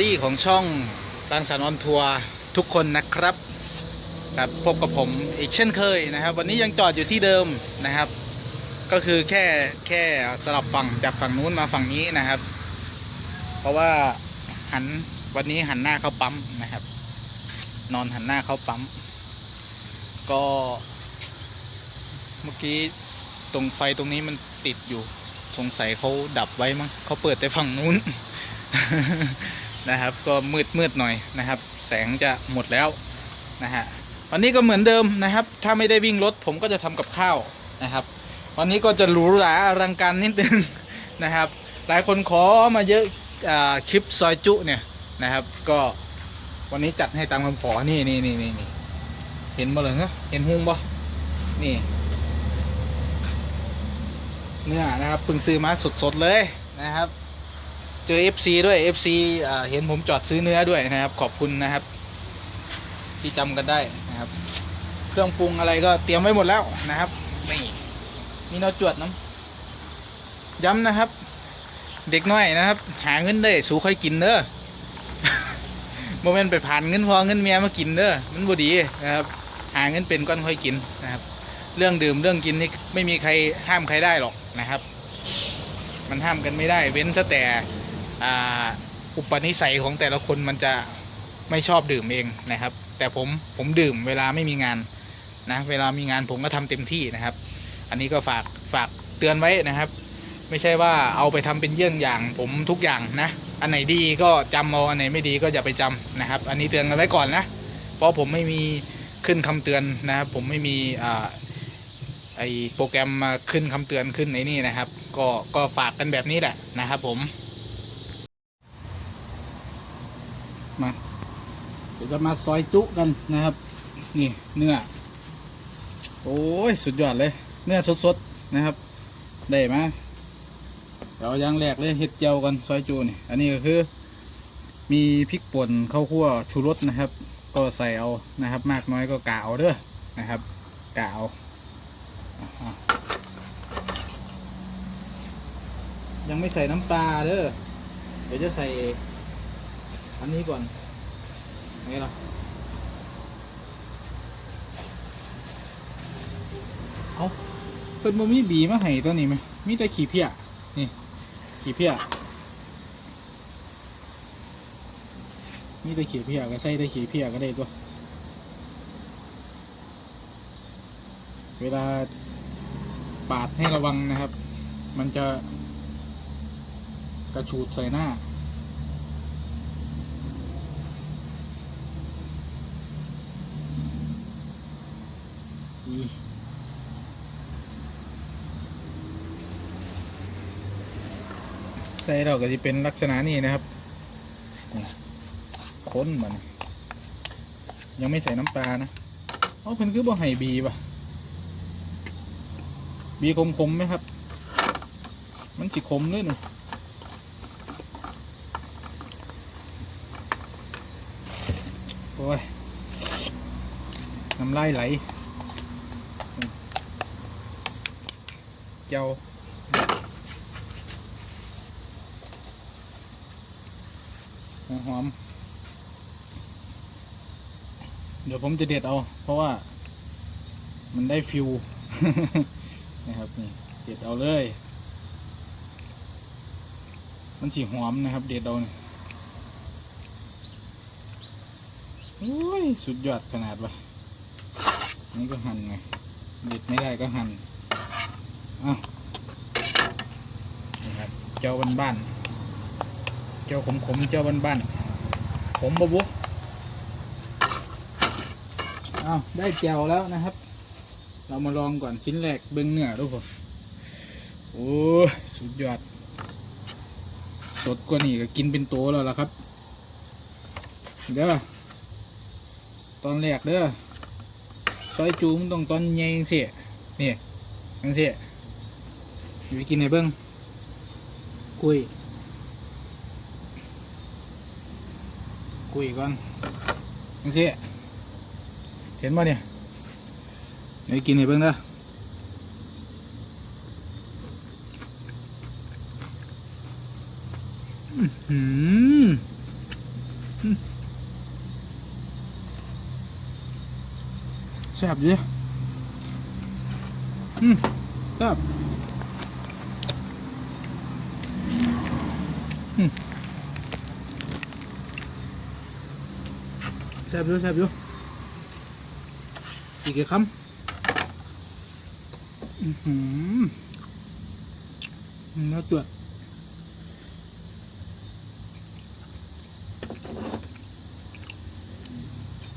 รี่ของช่องรังสรรค์ออนทัวร์ทุกคนนะครับครับพบกับผมอีกเช่นเคยนะครับ วันนี้ยังจอดอยู่ที่เดิมนะครับ ก็คือแค่แค่สลับฝั่งจากฝั่งนู้นมาฝั่งนี้นะครับ เพราะว่าหันวันนี้หันหน้าเข้าปั๊มนะครับ นอนหันหน้าเข้าปั๊ม ก็เมื่อกี้ตรงไฟตรงนี้มันติดอยู่ สงสัยเขาดับไว้มั้งเขาเปิดแต่ฝั่งนู้น นะครับ ก็มืดมืดหน่อยนะครับ แสงจะหมดแล้วนะฮะวันนี้ก็เหมือนเดิมนะครับ ถ้าไม่ได้วิ่งรถผมก็จะทำกับข้าวนะครับ วันนี้ก็จะหรูหราอลังการนิดนึงนะครับ หลายคนขอมาเยอะอคลิปซอยจุเนี่ยนะครับ ก็วันนี้จัดให้ตามคำขอนี่นี่นี่นี่นี่เห็นบ่เลยเหรอเห็นหุ้งบ่นี่เนื้อนะครับเพิ่งซื้อมาสดๆเลยนะครับ เจอ FC ด้วย FC อ่าเห็นผมจอดซื้อเนื้อด้วยนะครับ ขอบคุณนะครับ ที่จำกันได้นะครับ เครื่องปรุงอะไรก็เตรียมไว้หมดแล้วนะครับนี่มีเนอจวดน้ำย้ำนะครับ เด็กน้อยนะครับ หาเงินได้สู้ค่อยกินเด้อโมเมนต์ไปผ่านเงินพอเงินเมียมากินเด้อมันบ่ดีนะครับ หาเงินเป็นก้อนค่อยกินนะครับ เรื่องดื่มเรื่องกินนี่ไม่มีใครห้ามใครได้หรอกนะครับ มันห้ามกันไม่ได้ เว้นซะแต่ อุปนิสัยของแต่ละคนมันจะไม่ชอบดื่มเองนะครับ แต่ผมผมดื่มเวลาไม่มีงานนะเวลามีงานผมก็ทำเต็มที่นะครับ อันนี้ก็ฝากฝากเตือนไว้นะครับ ไม่ใช่ว่าเอาไปทำเป็นเยี่ยงอย่าง ผมทุกอย่างนะ อันไหนดีก็จำเอาอันไหนไม่ดีก็อย่าไปจำนะครับ อันนี้เตือนกันไว้ก่อนนะ เพราะผมไม่มีขึ้นคำเตือนนะครับ ผมไม่มีอ่าไอโปรแกรมมาขึ้นคำเตือนขึ้นในนี่นะครับ ก็ก็ฝากกันแบบนี้แหละนะครับผม มาเดี๋ยวจะมาซอยจุกันนะครับ นี่เนื้อ โอ้ยสุดยอดเลย เนื้อสดๆนะครับ ได้ไหมเดี๋ยวย่างแรกเลยเฮ็ดเจียวกันซอยจูนี่ อันนี้ก็คือ มีพริกป่นข้าวคั่วชูรสนะครับ ก็ใส่เอานะครับ มากน้อยก็กะเอาเด้อนะครับกะเอาอะยังไม่ใส่น้ำปลาเด้อเดี๋ยวจะใส่ อันนี้ก่อนไงล่ะเอาเพิ่นบ่มีบีมาให้ตัวนี้ไหมมีแต่ขี้เพี้ยนี่ขี้เพี้ยมีแต่ขี้เพี้ยก็ใส่แต่ขี้เพี้ยก็ได้ตัวเวลาปาดให้ระวังนะครับ มันจะกระชูดใส่หน้า อุ๊ยใส่เราก็จะเป็นลักษณะนี้นะครับค้นมันยังไม่ใส่น้ำปลานะเอาเพิ่นคือบ่ไห่บีป่ะบีคมคมๆไหมครับ มันสิคมด้วยหนูโอ้ยน้ำลายไหล เจ้าหอม เดี๋ยวผมจะเด็ดเอา เพราะว่ามันได้ฟิวนะครับนี่เด็ดเอาเลย มันสีหอมนะครับ เด็ดเอาเนี่ยโอ้ยสุดยอดขนาดวะนี่ก็หั่นไงเด็ดไม่ได้ก็หั่น อ้านี่ครับเจ้าบ้านๆเจ้าขมๆเจ้าบ้านๆขมบะบุอ้าวได้แจวแล้วนะครับ เรามาลองก่อนชิ้นแรกเบิ้งเนื้อทุกคนโอ้ยสุดยอด สดกว่านี้ก็กินเป็นโตแล้วล่ะครับ เด้อตอนแรกเด้อซอยจูมต้องตอนใหญ่จังสินี่จังเสิ อยู่กินให้เบิ้งกุยกุยก่อนจังสิเห็นป่เนี่ยเดี๋ยวกินให้เบิ่งเด้ออืมแซ่บดีอืมแซ่บอืม แซ่บอยู่แซ่บอยู่อีกกี่คำอือหือเนื้อจวด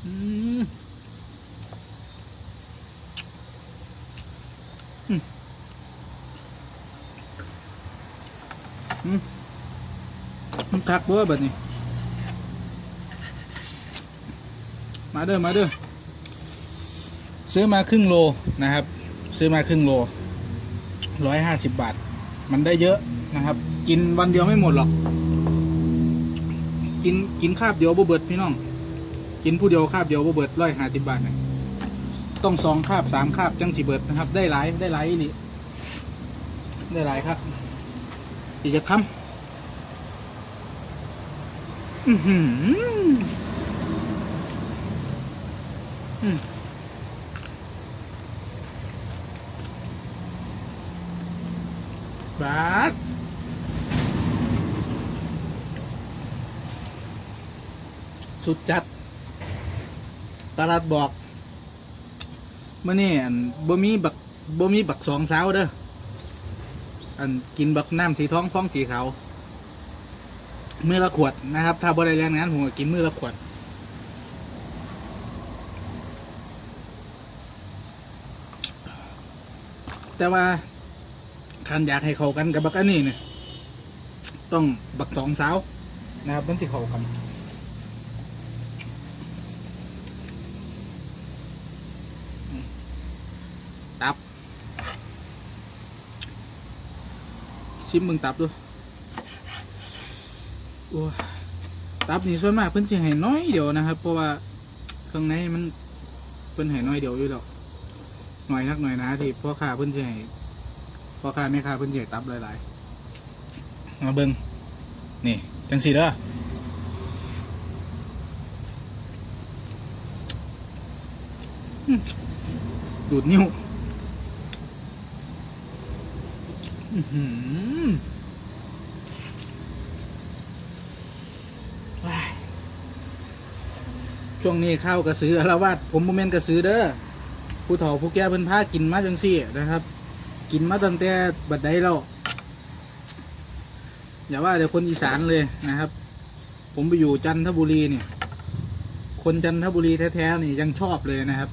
อืมอืม อืมมันคักบ่แบบนี้ มาเด้อมาเด้อซื้อมาครึ่งโลนะครับ ซื้อมาครึ่งโลร้อยห้าสิบบาท มันได้เยอะนะครับ กินวันเดียวไม่หมดหรอก กินกินคาบเดียวบ่เบิดพี่น้อง กินผู้เดียวคาบเดียวบ่เบิดร้อยห้าสิบบาทเนะต้องสองคาบสามคาบจังสิเบิดนะครับ ได้หลายได้หลายอีหลีได้หลายครับ อีกจะคำ อือหืออบาทสุดจัด ตลาดบอกเมื่อนี้อันบ่มีบักบ่มีบักสองสาวเด้อ อันกินบักน้ำสีท้องฟองสีขาว มือละขวดนะครับ ถ้าบ่ได้แรงงานผมก็กินมือละขวดแต่ว่าคันอยากให้เข้ากันกับบักอันนี้เนี่ยต้องบักสองสาวนะครับมันสิเข้ากันตับ ชิมมึงตับดู โอ้ตับนี่ส่วนมากเพิ่นสิให้น้อยเดียวนะครับ เพราะว่าข้างในมันเพิ่นให้น้อยเดียวอยู่แล้วหน่อยนักหน่อยนะที่พ่อค้าเพิ่นสิให้พ่อค้าแม่ค้าเพิ่นสิให้ตับหลายๆมาเบิ่งนี่จังสีเด้อดูดนิ้ว อือหือว้าย ช่วงนี้ข้าวกระสืออาละวาดผมโมเมนต์กระสือเด้อผู้เฒ่าผู้แก่เพิ่นพากินมาจังซี่นะครับ กินมาตั้งแต่บัดใดแล้วอย่าว่าแต่คนอีสานเลยนะครับ ผมไปอยู่จันทบุรีเนี่ย คนจันทบุรีแท้ๆนี่ยังชอบเลยนะครับ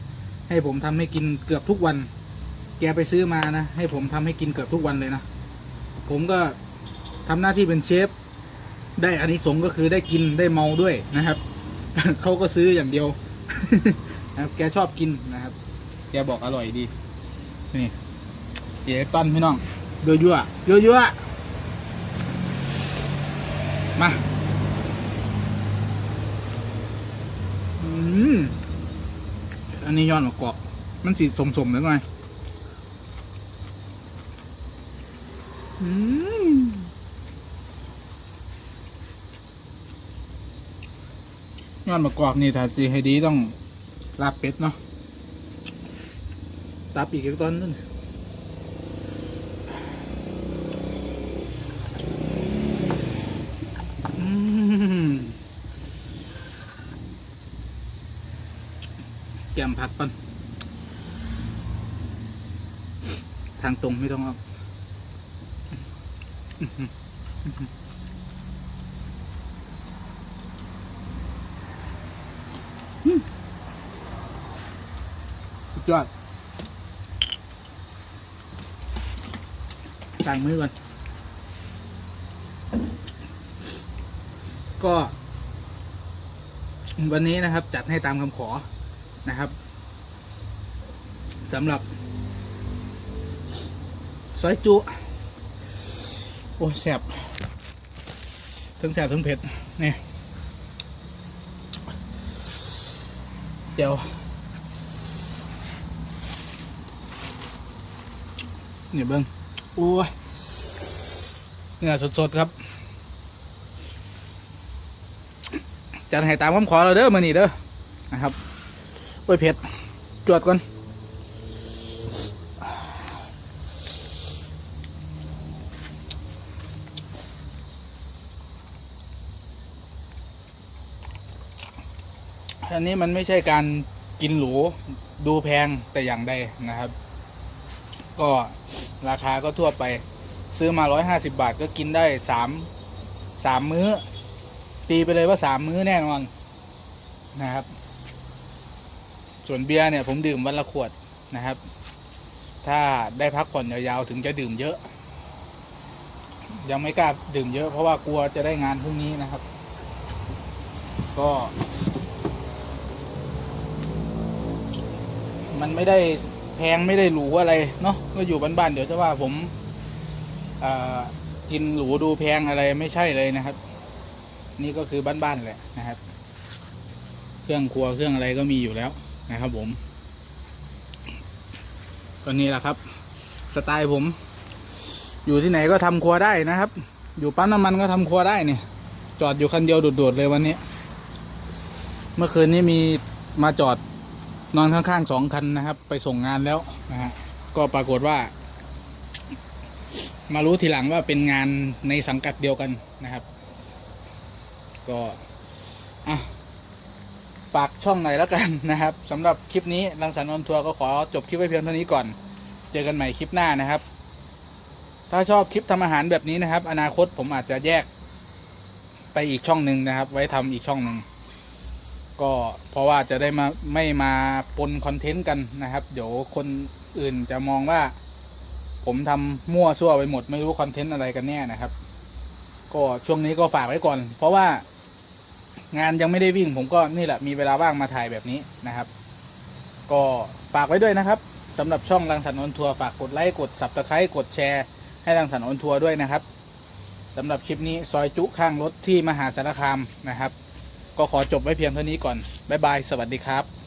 ให้ผมทำให้กินเกือบทุกวัน แกไปซื้อมานะ ให้ผมทำให้กินเกือบทุกวันเลยนะ ผมก็ทำหน้าที่เป็นเชฟ ได้อันนี้สงส์ก็คือได้กินได้เมาด้วยนะครับ เขาก็ซื้ออย่างเดียว นะครับแกชอบกินนะครับ แกบอกอร่อยดี นี่เดี๋ยวปั้นพี่น้องยั่วยั่วยั่วยั่วมาอืมอันนี้ย้อนมากรอกมันสีสมๆหน่อยหน่อยอืม ยอดมะกอกนี่ถ้าสีให้ดีต้องลาบเป็ดเนาะตับอีกอีกตอนนึงอืมแกมผักก่อนทางตรงไม่ต้องเอา สุดยอดต่างมือก่อน ก็ วันนี้นะครับ จัดให้ตามคำขอนะครับสำหรับ ซอยจุ โอ้แสบทั้งแสบทั้งเผ็ดเนี่เจียวเนี่ยเบิ้งโอ้ยเนื้อสดๆครับ จัดให้ตามคำขอเราเด้อมานี่เด้อนะครับโอ้ยเผ็ด จวดก่อน อันนี้มันไม่ใช่การกินหรูดูแพงแต่อย่างใดนะครับ ก็ราคาก็ทั่วไปซื้อมาร้อยห้าสิบาทก็กินได้สามสามมื้อ ตีไปเลยว่าสามมื้อแน่นอนนะครับ ส่วนเบียร์เนี่ยผมดื่มวันละขวดนะครับ ถ้าได้พักผ่อนยาวๆถึงจะดื่มเยอะ ยังไม่กล้าดื่มเยอะเพราะว่ากลัวจะได้งานพรุ่งนี้นะครับ ก็ มันไม่ได้แพงไม่ได้หรูอะไรเนาะก็อยู่บ้านๆเดี๋ยวจะว่าผมอ่ากินหรูดูแพงอะไรไม่ใช่เลยนะครับ นี่ก็คือบ้านๆแหละนะครับ เครื่องครัวเครื่องอะไรก็มีอยู่แล้วนะครับผมก็นี่แหละครับ สไตล์ผม อยู่ที่ไหนก็ทำครัวได้นะครับ อยู่ปั๊มน้ำมันก็ทำครัวได้เนี่ย จอดอยู่คันเดียวโดดๆเลยวันนี้ เมื่อคืนนี้มีมาจอด นอนข้างๆสองคันนะครับ ไปส่งงานแล้วนะฮะก็ปรากฏว่า มารู้ทีหลังว่าเป็นงานในสังกัดเดียวกันนะครับ ก็อะฝากช่องหน่อยแล้วกันนะครับสำหรับคลิปนี้รังสรรค์ออนทัวร์ก็ขอจบคลิปไว้เพียงเท่านี้ก่อน เจอกันใหม่คลิปหน้านะครับ ถ้าชอบคลิปทำอาหารแบบนี้นะครับ อนาคตผมอาจจะแยกไปอีกช่องหนึ่งนะครับ ไว้ทำอีกช่องหนึ่ง ก็เพราะว่าจะได้มาไม่มาปนคอนเทนต์กันนะครับ เดี๋ยวคนอื่นจะมองว่า ผมทำมั่วซั่วไปหมดไม่รู้คอนเทนต์อะไรกันแน่นะครับ ก็ช่วงนี้ก็ฝากไว้ก่อน เพราะว่างานยังไม่ได้วิ่ง ผมก็นี่แหละมีเวลาว่างมาถ่ายแบบนี้นะครับ ก็ฝากไว้ด้วยนะครับสำหรับช่องรังสรรค์ออนทัวร์ฝากกดไลค์กดสับตะไคร้กดแชร์ให้รังสรรค์ออนทัวร์ด้วยนะครับสำหรับคลิปนี้ซอยจุข้างรถที่มหาสารคามนะครับ ก็ขอจบไว้เพียงเท่านี้ก่อน บ๊ายบาย สวัสดีครับ